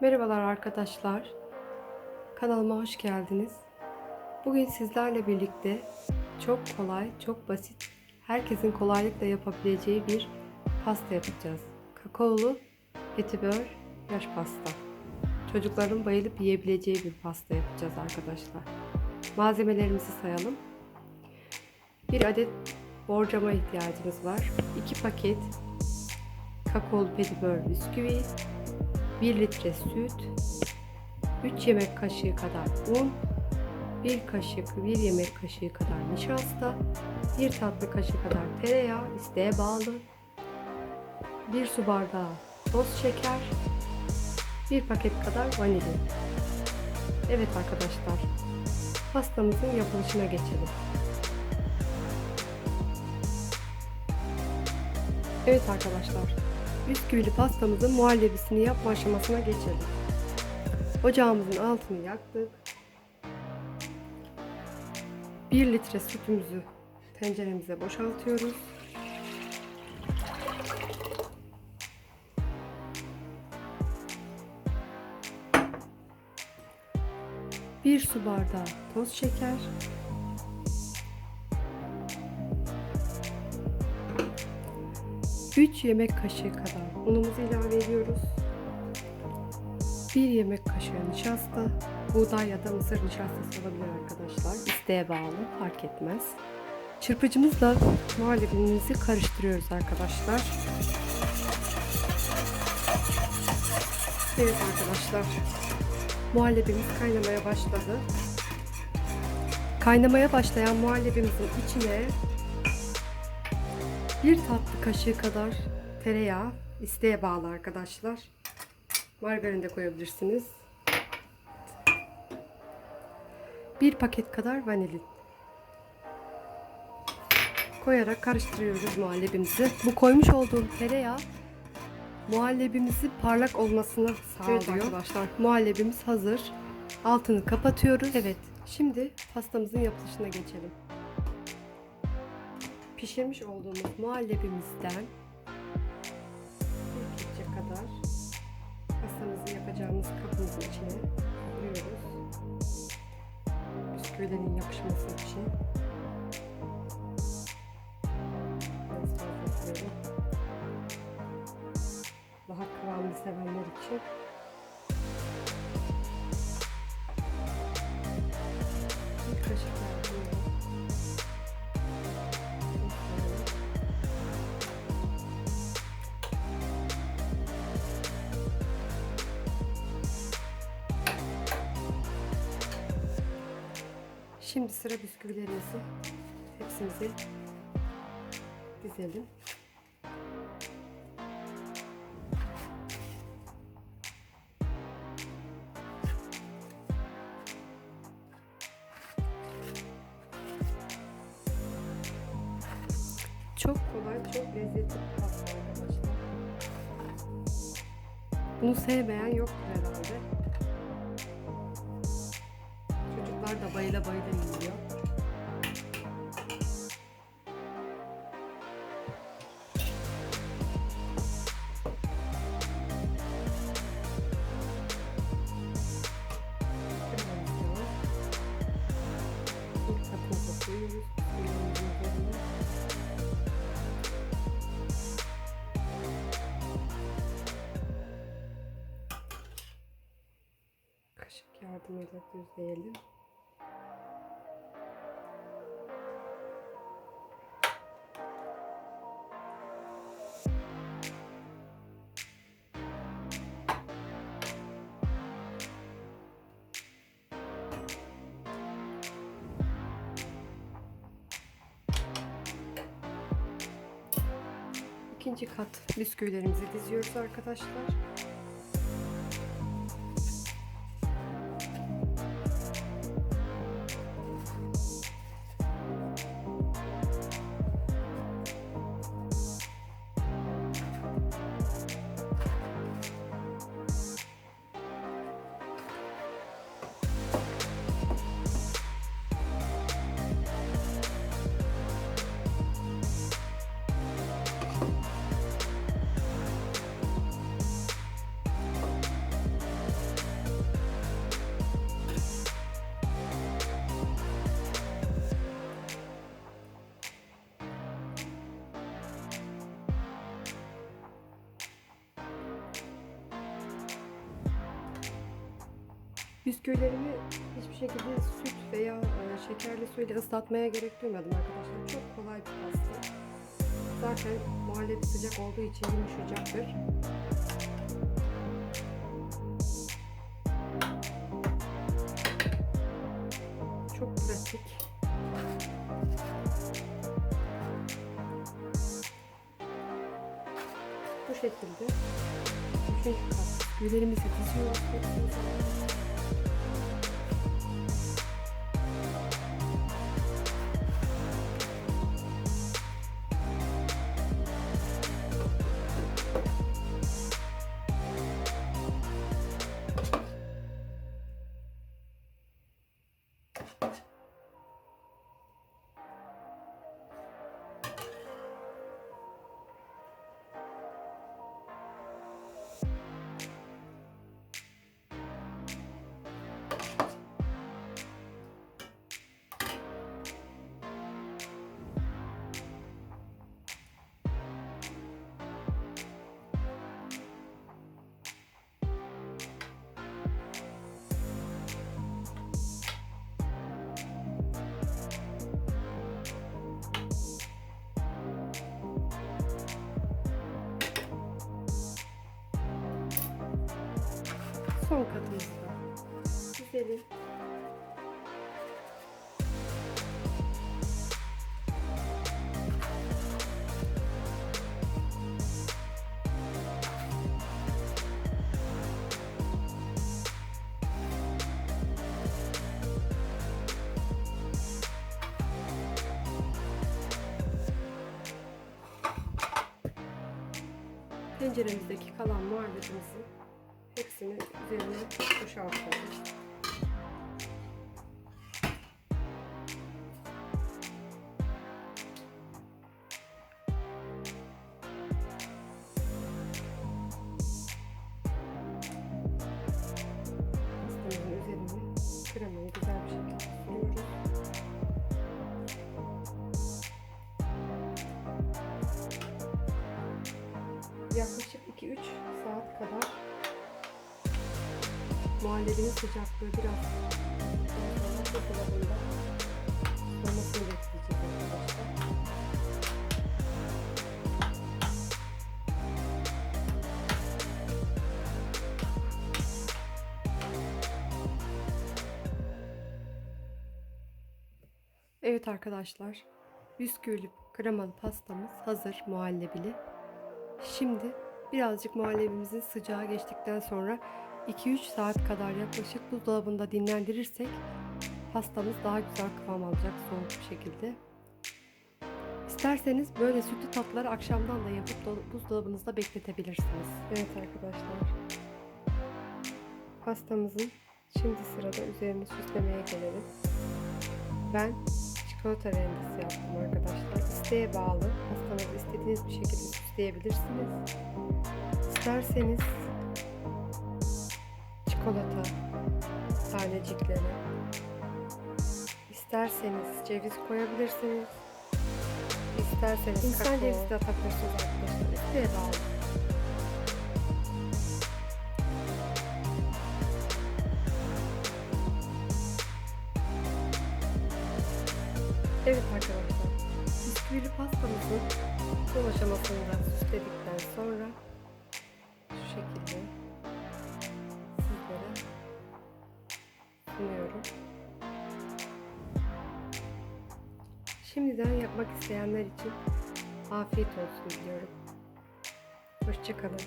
Merhabalar arkadaşlar. Kanalıma hoş geldiniz. Bugün sizlerle birlikte çok kolay, çok basit, herkesin kolaylıkla yapabileceği bir pasta yapacağız. Kakaolu petibör yaş pasta. Çocukların bayılıp yiyebileceği bir pasta yapacağız arkadaşlar. Malzemelerimizi sayalım. Bir adet borcama ihtiyacımız var. 2 paket kakaolu petibör bisküvi, 1 litre süt, 3 yemek kaşığı kadar un, 1 kaşık 1 yemek kaşığı kadar nişasta, 1 tatlı kaşığı kadar tereyağı isteğe bağlı, 1 su bardağı toz şeker, 1 paket kadar vanilin. Evet arkadaşlar, pastamızın yapılışına geçelim. Evet arkadaşlar, bisküvili pastamızın muhallebisini yapma aşamasına geçelim. Ocağımızın altını yaktık. 1 litre sütümüzü tenceremize boşaltıyoruz. Bir su bardağı toz şeker, 3 yemek kaşığı kadar unumuzu ilave ediyoruz. 1 yemek kaşığı nişasta, buğday ya da mısır nişastası olabilir arkadaşlar. İsteğe bağlı, fark etmez. Çırpıcımızla muhallebimizi karıştırıyoruz arkadaşlar. Evet arkadaşlar, muhallebimiz kaynamaya başladı. Kaynamaya başlayan muhallebimizin içine bir tatlı kaşığı kadar tereyağı isteğe bağlı arkadaşlar. Margarin de koyabilirsiniz. Bir paket kadar vanilin. Koyarak karıştırıyoruz muhallebimizi. Bu koymuş olduğum tereyağı muhallebimizi parlak olmasını sağlıyor. Evet arkadaşlar muhallebimiz hazır. Altını kapatıyoruz. Evet şimdi pastamızın yapılışına geçelim pişirmiş olduğumuz muhallebimizden bir kepçe kadar pastamızı yapacağımız kabımızın içine koyuyoruz. Bisküvilerin yapışması için. Daha kıvamlı sevenler için. Şimdi sıra bisküvilerimizi hepsimizi dizelim. Çok kolay, çok lezzetli bir. Bunu sevmeyen yoktur herhalde. Çocuklar da bayıla bayıla üzerine. Kaşık yardımıyla düzleyelim. İkinci kat bisküvilerimizi diziyoruz arkadaşlar. Bisküvilerimi hiçbir şekilde süt veya e, şekerli suyla ıslatmaya gerek duymadım arkadaşlar. Çok kolay bir pasta. Zaten muhallebi sıcak olduğu için yumuşayacaktır. Çok pratik. Bu şekilde üçüncü kat bisküvilerimizi diziyoruz. Son katımızda dizelim. Tenceremizdeki kalan muhallebimizin hepsini üzerine boşaltalım. Kremayı güzel bir şekilde sürüyoruz. Yaklaşık 2-3 saat kadar muhallebinin sıcaklığı biraz soğumasını bekleyeceğiz arkadaşlar. Evet arkadaşlar, bisküvili kremalı pastamız hazır muhallebili. Şimdi birazcık muhallebimizin sıcağı geçtikten sonra 2-3 saat kadar yaklaşık buzdolabında dinlendirirsek pastamız daha güzel kıvam alacak soğuk bir şekilde. İsterseniz böyle sütlü tatlıları akşamdan da yapıp do- buzdolabınızda bekletebilirsiniz. Evet arkadaşlar. Pastamızın şimdi sırada üzerini süslemeye gelelim. Ben çikolata rendesi yaptım arkadaşlar. İsteğe bağlı. Pastanızı istediğiniz bir şekilde süsleyebilirsiniz. İsterseniz çikolata tanecikleri. İsterseniz ceviz koyabilirsiniz. İsterseniz İnsan kakao. cevizi de atabilirsiniz arkadaşlar. İsteğe bağlı. Evet arkadaşlar. Bisküvili pastamızın son aşamasını da süsledikten sonra şu şekilde sunuyorum. Şimdiden yapmak isteyenler için afiyet olsun diliyorum. Hoşçakalın.